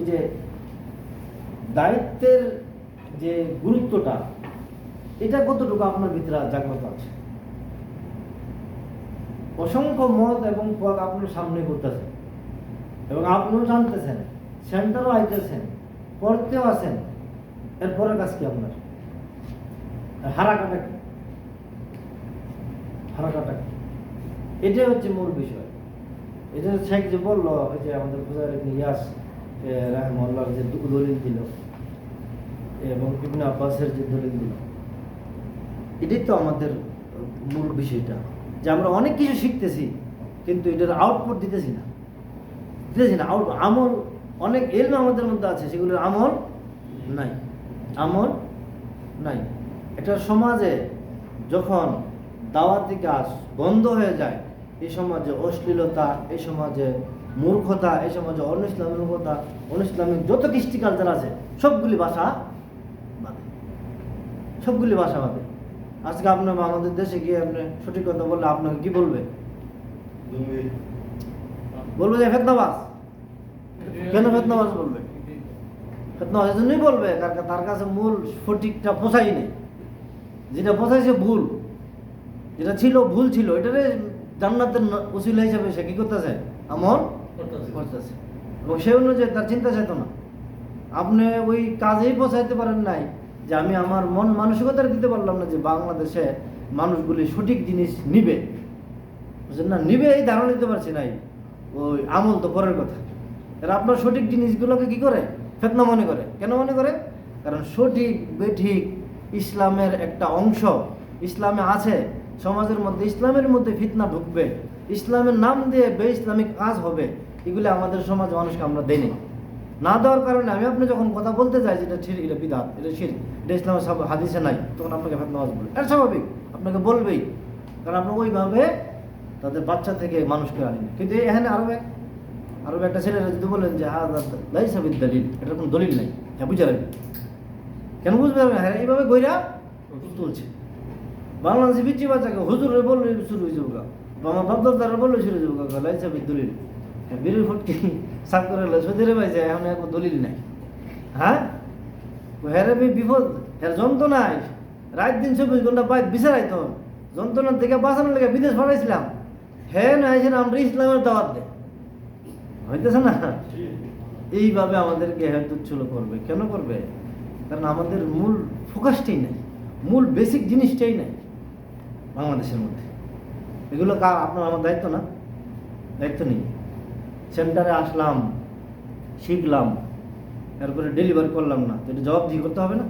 ওই যে দায়িত্বের যে গুরুত্বটা, এটা কতটুকু আপনার ভিতরে জাগ্রত আছে? অসংখ্য মত এবং পথ আপনার সামনে করতেছেন এবং আপনিও জানতেছেন, সেন্টারও আইতেছেন, পড়তেও আছেন। এরপরের কাজ কি আপনার? হারা কাটা কি? হারা কাটা কি? এটাই হচ্ছে মূল বিষয়। এটা শেখ যে বলল যে আমাদের পূজার ইয়াস রাহমল্লার যে দলিল দিল। এবং ইবনে আব্বাসের যে দলিল দিল। এটাই তো আমাদের মূল বিষয়টা। যে আমরা অনেক কিছু শিখতেছি, কিন্তু এটার আউটপুট দিতেছি না। দিতেছি না। আউট আমল, অনেক এলম আমাদের মধ্যে আছে, সেগুলোর আমল নাই। আমল নাই। একটা সমাজে যখন দাওয়াতি কাজ বন্ধ হয়ে যায়, এই সমাজে অশ্লীলতা, এই সমাজে মূর্খতা, এই সমাজে অন্য ইসলামিকতা অন্য ইসলামিক যত কৃষ্টি কালচার আছে, সবগুলি ভাষা বাদে। সবগুলি ভাষা বাদে। আজকে আপনার আমাদের দেশে গিয়ে আপনি সঠিক কথা বললে আপনাকে কি বলবে? বলবে যে ফেতনাবাস কেন ফেতনাবাস বলবে? ফেতনাবাস এই জন্যই বলবে, কারণ তার কাছে মূল সঠিকটা পোষাই নেই। যেটা পোষাইছে ভুল। যেটা ছিল, ভুল ছিল, এটারে জান্নাতের উসিলা হিসাবে সে কি করতেছে? আমল করতেছে। এবং সেই অনুযায়ী তার চিন্তা চেতনা। আপনি ওই কাজেই পৌঁছাইতে পারেন নাই যে আমি আমার মন মানসিকতার দিতে পারলাম না যে বাংলাদেশে মানুষগুলি সঠিক জিনিস নিবে। বুঝলেন না? নিবে এই ধারণা দিতে পারছি নাই। ওই আমল তো পরের কথা। এরা আপনার সঠিক জিনিসগুলোকে কি করে? ফেতনা মনে করে। কেন মনে করে? কারণ সঠিক, বেঠিক ইসলামের একটা অংশ। ইসলামে আছে। সমাজের মধ্যে, ইসলামের মধ্যে ফিতনা ঢুকবে। ইসলামের নাম দিয়ে বে ইসলামিক কাজ হবে, এগুলি আমাদের সমাজ মানুষকে আমরা দেই না। দেওয়ার কারণে আমি আপনি যখন কথা বলতে যাই যেটা ঠিক এটা বিদাত, এটা শির, এটা ইসলামের সব হাদিসে নাই, তখন আপনাকে ফেতনাবাজ বলবে এটা স্বাভাবিক, আপনাকে বলবেই, কারণ আপনি ওইভাবে তাদের বাচ্চা থেকে মানুষকে আনেন কিন্তু এখানে আরও এক, আরও একটা ছেলেরা যদি বলেন যে হ্যাঁ লাইসাবিদ দলিল এটার কোনো দলিল নাই হ্যাঁ বুঝে রাখবেন কেন বুঝবে হ্যাঁ এইভাবে গইরা তুলছে। বাংলাদেশে বিচ্ছি বাচ্চাকে হুজুরে বললে শুরু হয়ে যাব হ্যাঁ এখন দলিল নাই। হ্যাঁ? হেরে বিপদ যন্ত্রণায় রাত দিন চব্বিশ ঘণ্টা বিচারাইতো যন্ত্রণার লেগে বিদেশ পাঠাইছিলাম। হে না আমরা ইসলামের দাওয়াত দে। হইতেছে না? এইভাবে আমাদেরকে হ্যাঁ করবে। কেন করবে? কারণ আমাদের মূল ফোকাসটাই নাই, মূল বেসিক জিনিসটাই নাই বাংলাদেশের মধ্যে। এগুলো আপনার আমার দায়িত্ব না। দায়িত্ব নেই। সেন্টারে আসলাম, শিখলাম, তারপরে ডেলিভার করলাম না। তো এটা জবাবদিহি করতে হবে না?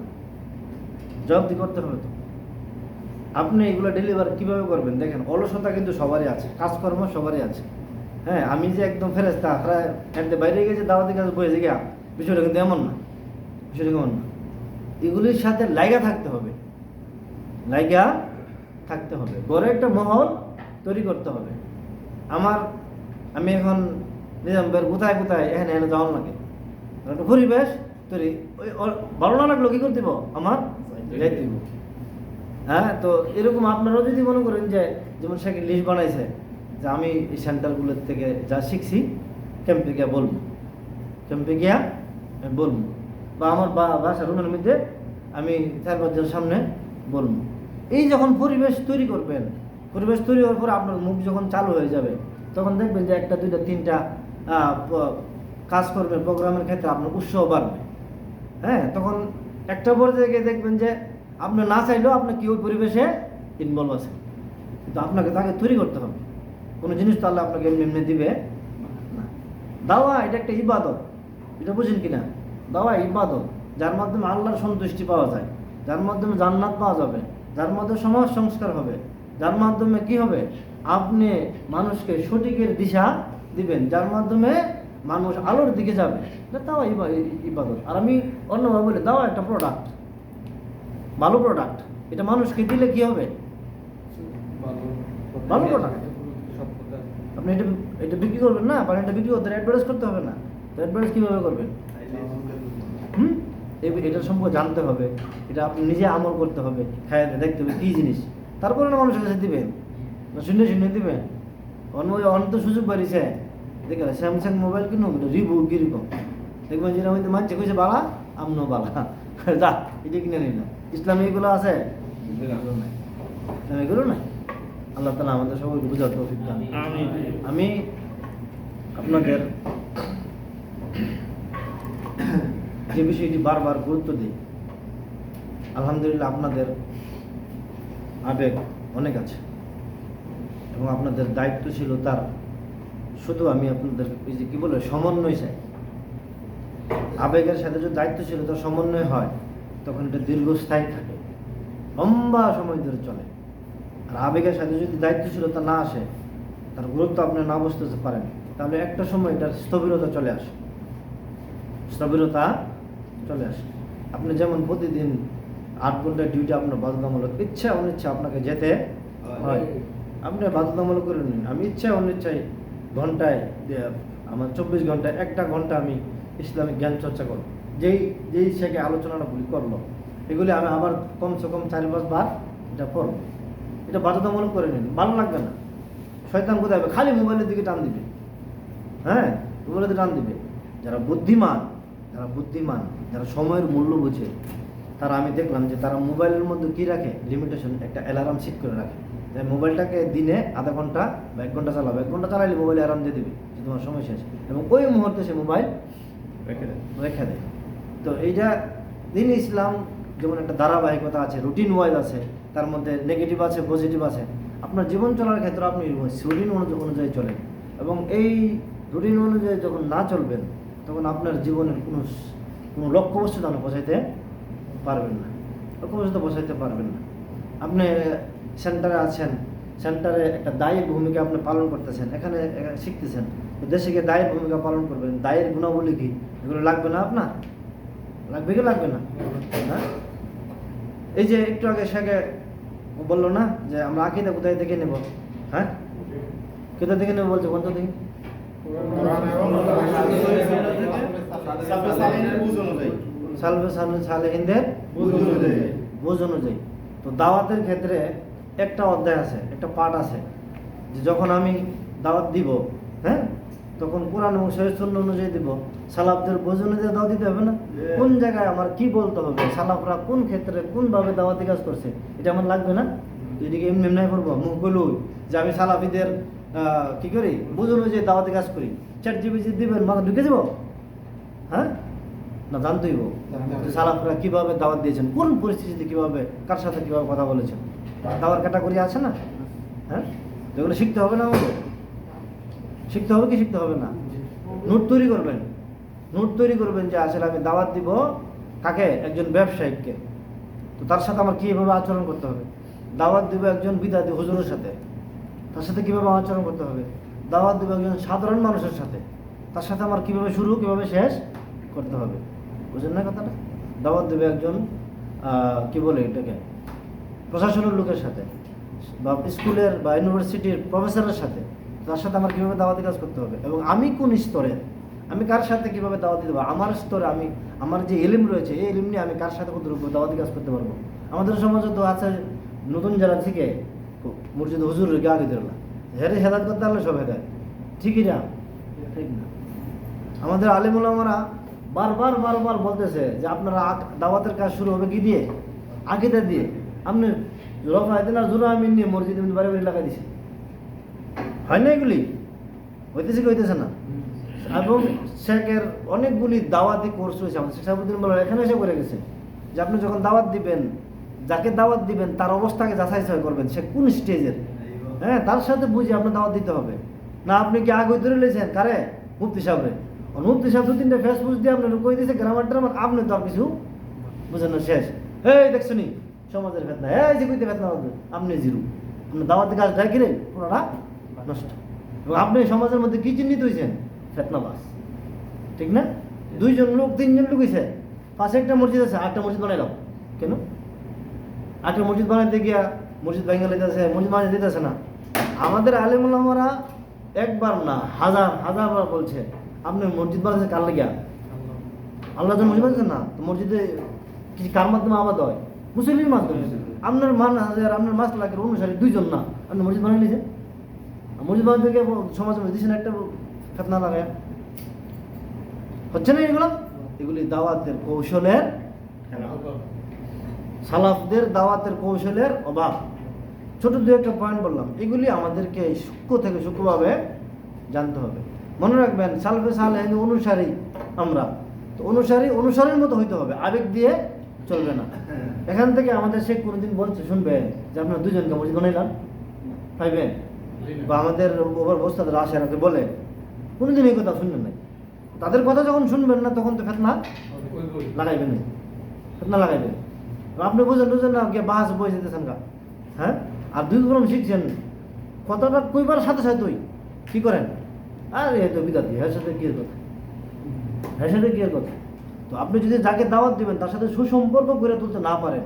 জবাবদিহি করতে হবে তো। আপনি এগুলো ডেলিভার কীভাবে করবেন? দেখেন, অলসতা কিন্তু সবারই আছে। কাজকর্ম সবারই আছে। হ্যাঁ আমি যে একদম ফেরেস্তা প্রায় বাইরে গেছে দাওয়াতের কাছে বসে গিয়া, বিষয়টা কিন্তু এমন না। বিষয়টা কেমন না। এগুলির সাথে লাইগা থাকতে হবে। লাইগা থাকতে হবে। বড় একটা মহল তৈরি করতে হবে। আমার, আমি এখন নিজামবের কোথায় কোথায় এখানে এখানে যাওয়ার লাগে। একটা পরিবেশ তৈরি, ওই ভালো না লাগল কি করে দিব? আমার দিব। হ্যাঁ তো এরকম আপনারাও যদি মনে করেন যে, যেমন সে লিস্ট বানাইছে, যে আমি এই সেন্টারগুলোর থেকে যা শিখছি, ক্যাম্পে গিয়া বলব। ক্যাম্পে গিয়া বলব। বা আমার বা বাসা রুমের মধ্যে আমি চার পাঁচজনের সামনে বলব। এই যখন পরিবেশ তৈরি করবেন পরিবেশ তৈরি হওয়ার পর আপনার মুখ যখন চালু হয়ে যাবে, তখন দেখবেন যে একটা, দুইটা, তিনটা কাজ করবেন প্রোগ্রামের ক্ষেত্রে আপনার উৎসাহ বাড়বে। হ্যাঁ তখন একটা পর্যায়ে গিয়ে দেখবেন যে আপনি না চাইলেও আপনি কি ওই পরিবেশে ইনভলভ আছেন। কিন্তু আপনাকে তাকে তৈরি করতে হবে। কোনো জিনিস তো আল্লাহ আপনাকে এমনি এমনি দিবে না। দাওয়া, এটা একটা ইবাদত। এটা বুঝেন কিনা দাওয়া, ইবাদত। যার মাধ্যমে আল্লাহর সন্তুষ্টি পাওয়া যায়, যার মাধ্যমে জান্নাত পাওয়া যাবে, যার মাধ্যমে সমাজ সংস্কার হবে। যার মাধ্যমে কি হবে? আপনি মানুষকে সঠিকের দিশা দিবেন, যার মাধ্যমে মানুষ আলোর দিকে যাবে। এটা দাওয়া ইবাদত। আর আমি অন্যভাবে বলি দাওয়া একটা প্রোডাক্ট ভালো প্রোডাক্ট এটা মানুষকে দিলে কি হবে? ভালো প্রোডাক্ট আপনি এটা এটা বিক্রি করবেন না? পানিটা বিক্রি করতে অ্যাডভার্টাইজ করতে হবে না। তো অ্যাডভার্টাইজ কীভাবে করবেন? হুম? এটার সম্পর্কে জানতে হবে। এটা আপনি নিজে আমল করতে হবে। খায় দেখতে হবে কী জিনিস। তারপরে না মানুষের কাছে দিবেন? না শূন্য শূন্য দিবেন? অন্য অন্য তো সুযোগ বাড়িছে দেখে স্যামসাং মোবাইল কিনুক রিভিউ কীরকম? দেখবেন যেটা হয়তো মানছে কইছে বালা আমনো বালা। যা এটা কিনে নিল। ইসলামী এগুলো আছে? নাই। এগুলো নাই? আল্লাহ তালা আমাদের সবাইকে বুঝার তৌফিক দান। আমি আপনাদের যে বিষয়টি বারবার গুরুত্ব দিই আলহামদুলিল্লাহ আপনাদের আবেগ অনেক আছে। এবং আপনাদের দায়িত্ব ছিল তার, শুধু আমি আপনাদের এই যে কি বলে, সমন্বয় চাই। আবেগের সাথে যদি দায়িত্বশীলতার সমন্বয় হয়, তখন এটা দীর্ঘস্থায়ী থাকে। লম্বা সময় ধরে চলে। আর আবেগের সাথে যদি দায়িত্বশীলতা না আসে, তার গুরুত্ব আপনি না বুঝতে পারেন, তাহলে একটা সময় এটার স্থবিরতা চলে আসে। স্থবিরতা চলে আসে। আপনি যেমন প্রতিদিন আট ঘণ্টা ডিউটি আপনার বাধ্যতামূলক। ইচ্ছা অনিচ্ছা আপনাকে যেতে হয়। আপনি বাধ্যতামূলক করে নিন। আমি ইচ্ছা অনিচ্ছায় ঘন্টায় আমার চব্বিশ ঘন্টায় একটা ঘণ্টা আমি ইসলামিক জ্ঞান চর্চা করব। যেই যেই শেখে আলোচনাগুলি করল এগুলি আমি আবার কমসে কম চার পাঁচ বার এটা করব। এটা বাধ্যতামূলক করে নিন। ভালো লাগবে না। শয়তান কোথায় হবে? খালি মোবাইলের দিকে টান দিবে। হ্যাঁ? মোবাইলের দিকে টান দিবে। যারা বুদ্ধিমান যারা বুদ্ধিমান যারা সময়ের মূল্য বুঝে তারা আমি দেখলাম যে তারা মোবাইলের মধ্যে কি রাখে? লিমিটেশন একটা অ্যালার্ম সেট করে রাখে। যে মোবাইলটাকে দিনে আধা ঘণ্টা বা এক ঘণ্টা চালাবে এক ঘণ্টা চালাইলে মোবাইল অ্যালার্ম দিয়ে দিবে যে তোমার সময় শেষ। এবং ওই মুহূর্তে সে মোবাইল রেখে দেন রেখে দেয়। তো এইটা দিন ইসলাম যেমন একটা ধারাবাহিকতা আছে রুটিন ওয়াইজ আছে, তার মধ্যে নেগেটিভ আছে পজিটিভ আছে। আপনার জীবন চলার ক্ষেত্রে আপনি রুটিন অনুযায়ী চলেন। এবং এই রুটিন অনুযায়ী যখন না চলবেন, তখন আপনার জীবনের কোনো কোনো লক্ষ্যবস্তুতে আপনি পৌঁছাইতে পারবেন না। লক্ষ্যবস্তুতে পৌঁছাইতে পারবেন না। আপনি সেন্টারে আছেন, সেন্টারে একটা দায়ী ভূমিকা আপনি পালন করতেছেন, এখানে শিখতেছেন। দেশে গিয়ে দায়ের ভূমিকা পালন করবেন, দায়ের গুণাবলী কি? এগুলো লাগবে না আপনার? লাগবে কি লাগবে না? হ্যাঁ এই যে একটু আগে শেখে বলল না যে আমরা আকিদা কোথায় থেকে নেব? হ্যাঁ? কোথা থেকে নেব বলছে? কোথা থেকে? সালফে সালেহিনদের বুঝ অনুযায়ী। তো দাওয়াতের ক্ষেত্রে একটা অধ্যায় আছে একটা পাঠ আছে যে যখন আমি দাওয়াত দিব হ্যাঁ? তখন কোরআন এবং শহীদ অনুযায়ী দিব। সালাফদের বোঝ অনুযায়ী দাওয়াত দিতে হবে না? কোন জায়গায় আমার কি বলতে হবে? সালাফরা কোন ক্ষেত্রে কোন ভাবে দাওয়াতি কাজ করছে? এটা আমার লাগবে না? এদিকে এমনি এমনি করব। মুখ বলু যে আমি সালাফিদের কি করি? বুঝ অনুযায়ী দাওয়াতি কাজ করি। চার জিবি দিবেন মাথা ঢুকে যাব? হ্যাঁ? না জানতেই সালাফরা কীভাবে দাওয়াত দিয়েছেন কোন পরিস্থিতিতে কীভাবে কার সাথে কীভাবে কথা বলেছেন? দাওয়ার ক্যাটাগরি আছে না? হ্যাঁ? এগুলো শিখতে হবে না আমাদের? শিখতে হবে কি শিখতে হবে না? নোট তৈরি করবেন। নোট তৈরি করবেন যে আসলে আমি দাওয়াত দিব কাকে? একজন ব্যবসায়িককে তো তার সাথে আমার কীভাবে আচরণ করতে হবে? দাওয়াত দিব একজন বিদাতি হুজুরের সাথে। তার সাথে কীভাবে আচরণ করতে হবে? দাওয়াত দিব একজন সাধারণ মানুষের সাথে। তার সাথে আমার কীভাবে শুরু কীভাবে শেষ করতে হবে? বুঝলেন না কথাটা? দাওয়াত দেবে একজন কি বলে এটাকে? প্রশাসনের লোকের সাথে, বা স্কুলের বা ইউনিভার্সিটির প্রফেসরের সাথে, তার সাথে আমার কীভাবে দাওয়াতি কাজ করতে হবে? এবং আমি কোন স্তরে? আমি কার সাথে কীভাবে দাওয়াতি দেবো? আমার স্তরে আমি, আমার যে এলিম রয়েছে, এই এলিম নিয়ে আমি কার সাথে কতটুকু দাওয়াতি কাজ করতে পারব? আমাদের সমাজে তো আছে নতুন যারা থেকে মসজিদ হুজুর গা দিতে না হেরে হেদাত করতে পারলে সব হেদায় ঠিকই না? ঠিক না। আমাদের আলিমুলামারা বারবার বারবার বলতেছে যে আপনারা দাওয়াতের কাজ শুরু হবে কি দিয়ে? আকিদা দিয়ে। আপনি রফায়দিন আর জুরা আমিন নিয়ে মসজিদ এমনি বাড়ি লাগাই দিছে। হয় না এগুলি? হইতেছে কি, হইতেছে না? এবং শেখের অনেকগুলি দাওয়াতি কোর্স রয়েছে আমাদের। শেখ সাহেবুদ্দিন বলার এখানে এসে করে গেছে। যে আপনি যখন দাওয়াত দিবেন, যাকে দাওয়াত দিবেন, তার অবস্থাকে যাচাই বাছাই করবেন। সে কোন স্টেজের? হ্যাঁ তার সাথে বুঝে আপনার দাওয়াত দিতে হবে। না, আপনি কি আগে ধরে লেছেন কারে? মুফতি সাহেবরে। মুফতি সাহেব দু তিনটে ফেসবুক দিয়ে আপনার কই দিয়েছে গ্রামার ট্রামার আপনি তো আর কিছু বুঝেন না শেষ। এই দেখছ নি সমাজের ফেতনা, এই যে কইতে ফেতনা হবে আপনি জিরু। আপনার দাওয়াতের কাজ ডাকি রে? পুরোটা নষ্ট। এবং আপনি সমাজের মধ্যে কি চিহ্নিত হয়েছেন ফেতনাবাস ঠিক না? দুইজন লোক, তিনজন লোক হয়েছে পাশে একটা মসজিদ আছে আটটা মসজিদ বানাই বানাইলাম কেন? আটটা মসজিদ বানাইতে গিয়া মসজিদ ভেঙে লেগেছে মসজিদ বানিয়ে দিতেছে না। আমাদের আলেমুলামারা একবার না, হাজার হাজার বার বলছে আপনি মসজিদ বানাচ্ছেন কার লাগিয়া? আল্লাহ যখন মসজিদ বানাচ্ছেন না? তো মসজিদে কি কার মাধ্যমে আবাদ হয়? মুসলিমের মাধ্যমে। আপনার মান হাজার আপনার মাস লাখের অনুসারী দুইজন না। আপনি মসজিদ বানিয়ে নিয়েছেন মসজিদ বানাতে গিয়ে সমাজের মধ্যে দিচ্ছেন একটা ফেতনা লাগায়। হচ্ছে না এগুলো? এগুলি দাওয়াতের কৌশলের সালাফদের দাওয়াতের কৌশলের অভাব। ছোট দু একটা পয়েন্ট বললাম। এগুলি আমাদেরকে সূক্ষ্ম থেকে সূক্ষ্মভাবে জানতে হবে। মনে রাখবেন, সালফে সালেহ অনুসারী আমরা। তো অনুসারী, অনুসারীর মতো হইতে হবে, আবেগ দিয়ে চলবে না। এখান থেকে আমাদের শেখ কোনোদিন বলছে, শুনবেন যে আপনার দুজনকে মসজিদ বানাইলাম, পাইবেন? বা আমাদের ওভার আসে আমাকে বলে, কোনোদিন এই কথা শুনবেন নাই। তাদের কথা যখন শুনবেন না, তখন তো ফেতনা লাগাইবেন না ফেতনা লাগাইবেন। আপনি বুঝেন বুঝেন না গিয়ে বাস বই যেতেছেন গা। হ্যাঁ? আর দুই গ্রাম শিখছেন, কথাটা কইবার সাথে সাথে তুই কী করেন? আর এই তো বিদাতি হ্যাঁ সাথে কি এর কথা? হ্যাঁ সাথে কি কথা? তো আপনি যদি যাকে দাওয়াত দিবেন তার সাথে সুসম্পর্ক গড়ে তুলতে না পারেন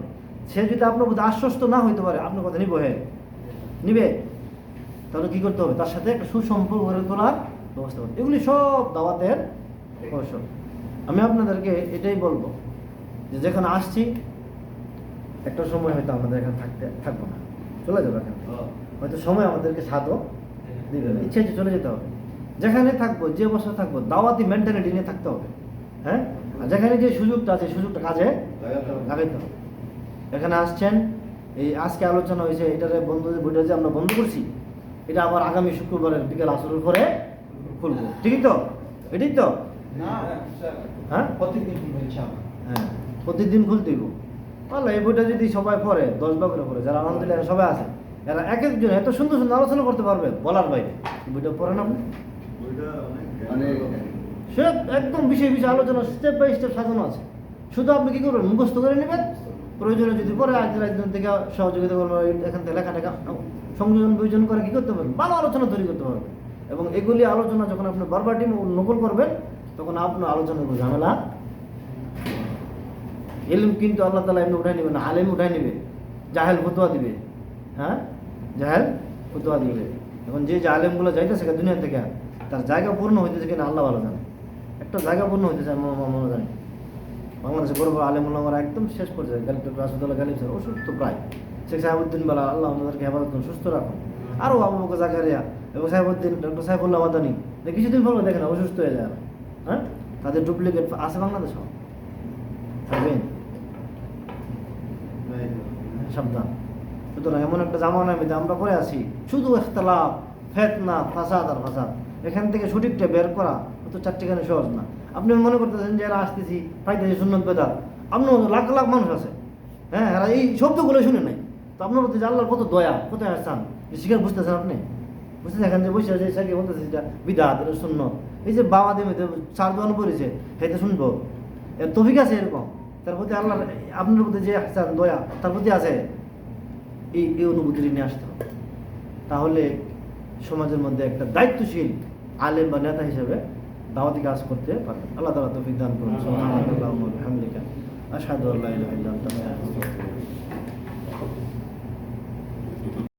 সে যদি আপনার প্রতি আশ্বস্ত না হইতে পারে আপনার কথা নিব হ্যাঁ। নিবে? তাহলে কি করতে হবে? তার সাথে একটা সুসম্পর্ক গড়ে তোলার ব্যবস্থা করতে এগুলি সব দাওয়াতের কৌশল। আমি আপনাদেরকে এটাই বলব যে যেখানে আসছি একটা সময় হয়তো আমাদের এখানে থাকতে থাকব না। চলে যাবে এখানে। হয়তো সময় আমাদেরকে সাধও দিবে ইচ্ছে ইচ্ছে চলে যেতে হবে। যেখানে থাকব যে বছর থাকব দাওয়াতি মেন্টালিটি নিয়ে থাকতে হবে। হ্যাঁ? আর যেখানে যে সুযোগটা আছে সুযোগটা কাজে লাগাইতে হবে। এখানে আসছেন এই আজকে আলোচনা হয়েছে এটারে বন্ধু বইটা যে আমরা বন্ধ করছি এটা আবার আগামী শুক্রবারের বিকেল আসরের পরে খুলবো। ঠিকই তো? এটাই তো? হ্যাঁ? প্রত্যেকদিন খুলবো হ্যাঁ প্রতিদিন খুলতেইব তাহলে এই বইটা যদি সবাই পড়ে দশ ভাগের উপরে যারা আলহামদুলিল্লাহ সবাই আছে এরা এক একজন এত সুন্দর সুন্দর আলোচনা করতে পারবে বলার বাইরে। বইটা পড়েন সে একদম বিষয় বিষয় আলোচনা স্টেপ বাই স্টেপ সাজানো আছে। শুধু আপনি কি করবেন? মুখস্থ করে নেবেন। প্রয়োজনে যদি পরে একজন একজন থেকে সহযোগিতা করবেন ওই এখান থেকে লেখা টেখা সংযোজন, বিয়োজন করে কি করতে পারবেন? ভালো আলোচনা তৈরি করতে পারবেন। এবং এগুলি আলোচনা যখন আপনি বারবারটি নকল করবেন, তখন আপনার আলোচনার কোনো ঝামেলা। এলিম কিন্তু আল্লাহ তালা এমনি উঠাই নেবে না, আলেম উঠাই নেবে। জাহেল ফতোয়া দিবে। হ্যাঁ? জাহেল ফতোয়া দিবে। এখন যে যে আলেমগুলো সেখানে দুনিয়া থেকে তার জায়গা পূর্ণ হইতেছে কিনা আল্লাহ ভালো জানে। একটা জায়গা পূর্ণ হইতেছে মনে জানি। বাংলাদেশে বড় বড় একদম শেষ পর্যায়ে গালিব রাসুদুল্লাহ গালিব স্যার অসুস্থ প্রায়। শেখ সাহেবুদ্দিন বেলা, আল্লাহ আমাদেরকে হেফাজত সুস্থ রাখুন। আরও আবু বকর জাকারিয়া এবং সাহেবুদ্দিন ডক্টর সাহেবুল্লাহ মাদানি কিছুদিন পর দেখেন অসুস্থ হয়ে যায়। হ্যাঁ? তাদের ডুপ্লিকেট আছে বাংলাদেশ থাকবেন? সাবধান। সুতরাং এমন একটা জামানার মধ্যে আমরা করে আছি। শুধু ইখতলাফ, ফেতনা, ফাসাদ আর ফাসাদ। এখান থেকে সঠিকটা বের করা অত চারটিখানে সহজ না। আপনি মনে করতেছেন যে এরা আসতেছি, পাইতেছি সুন্নত বেদার আপনার লাখ লাখ মানুষ আছে। হ্যাঁ এরা এই শব্দগুলো শুনে নাই। তো আপনার প্রতি যে আল্লাহর কত দয়া, কত আসছেন শিকার বুঝতেছেন আপনি? বুঝতেছেন এখান থেকে বসে আছে সাকে বলতেছে যেটা বিদাত, এটা শূন্য এই যে বাবা দেবে চার দোয়ান পড়েছে সেটা শুনব। এর তফিক আছে এরকম। তার প্রতি আল্লাহ আপনার প্রতি যে হাসান দয়া, তার প্রতি আছে। এই এই অনুভূতি নিয়ে আসতে হবে। তাহলে সমাজের মধ্যে একটা দায়িত্বশীল আলেম বা নেতা হিসেবে দাওয়াতি কাজ করতে পারবেন আল্লাহ তালা তফিক দান করুন। আসাদ